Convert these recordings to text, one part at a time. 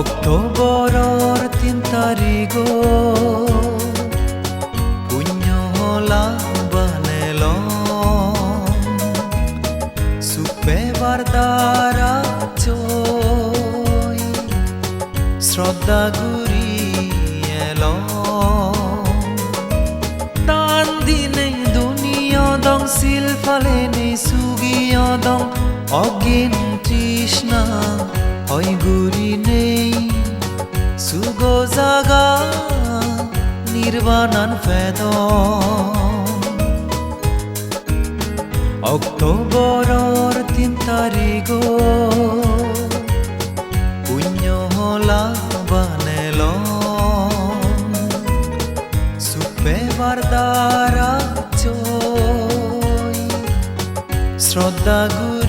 অক্টোবৰৰ তিন তাৰিখ পুণ্য হলা বানে লুপে বাৰ্দাৰা শ্ৰদ্ধা গুৰি এল। তান দিনে দুনিয় দং শিল ফালে নে চুগিয় দং। অগিন তৃষ্ণা হয় গুৰি নে জাগা নির্বাণান ফেদ। অক্টোবরর তিন তারিখ পুণ্য হলা বানেল। সুপে বারদারা শ্রদ্ধা গুরি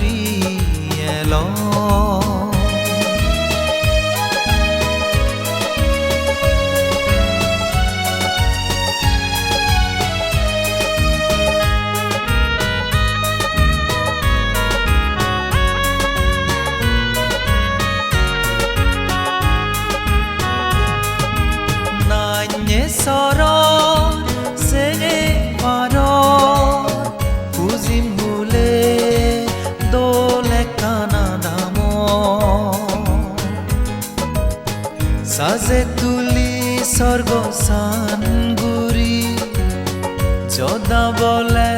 সদা বলে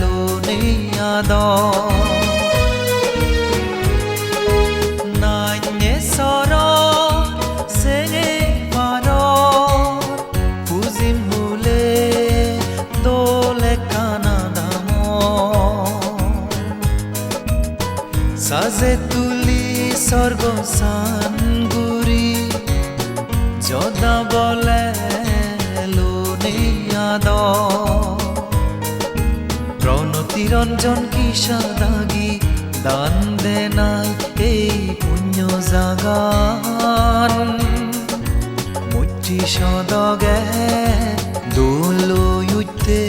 লুনিয়া দ নাইনে সর সেঙে পার পুজিম হুলে কানা দাম। সাজে তুলি স্বর্গ সানগুরি যদা বলে লোনিয়াদ প্রণতি রঞ্জন কি সাদাগি দান দে নাই এই পুণ্য জাগান। মুচি সদগে দোলয়ুতে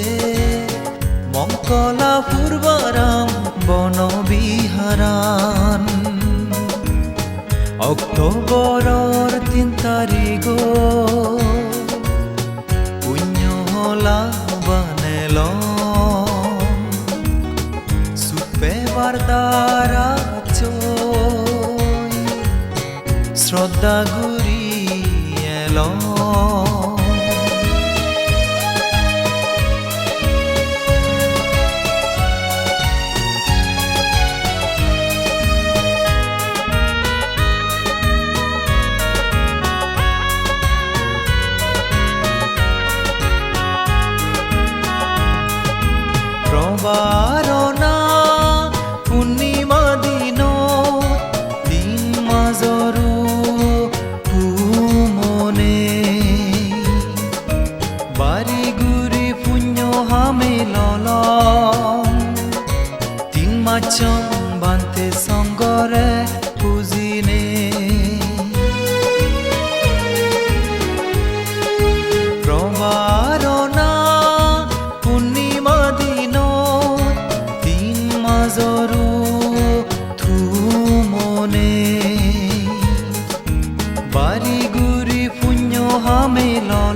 মঙ্কলা পূর্বারাম বন বিহারান অক্টোবরর তিন তারিখ পুণ্য হলা বানেল সুপে বারদারা চই শ্রদ্ধা গুরি প্ৰবাৰণা পূৰ্ণিমা দিন দিন মাজৰো ঘুমনে। বাৰী গুৰি পুণ্য হামে লল তিন মাচম বান্তে সঙ্গরে পুজিনে।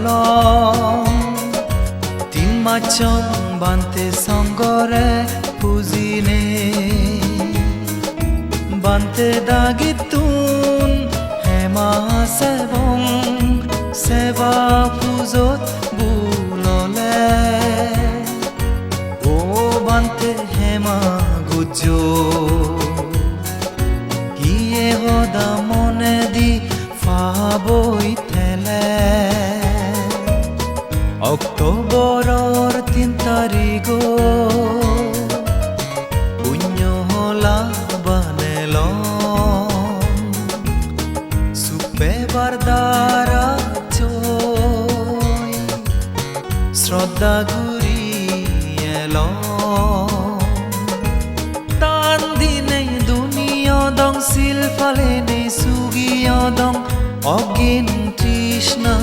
লল তিন মাচম বান্তে সঙ্গরে পুজিনে। বান্তে দাগিতুন হেমা সেবং, সেবা পুজোত বুললে ও বান্তে হেমা গুজ ইয়ে হদা মনে দি ফাবই অক্টোবরর তিন তারিখ পুণ্য হলা বানেল। সুপে বারদারা চই শ্রদ্ধা গুরি এলো তান দিনে দুনিয়া দং, সিল ফালে নে সুগিয়া দং। অগিন তৃষ্ণা,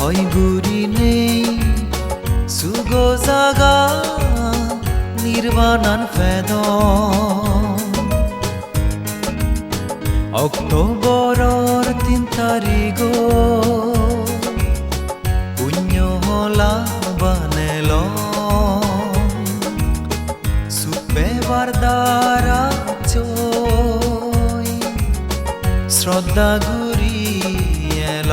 হয় নেই 자가 nirvanan fedo অক্টোবরর তিন তারিখ পুণ্যলা বানেল সুপেবার দ্বারা শ্রদ্ধা ঘুরিয়েল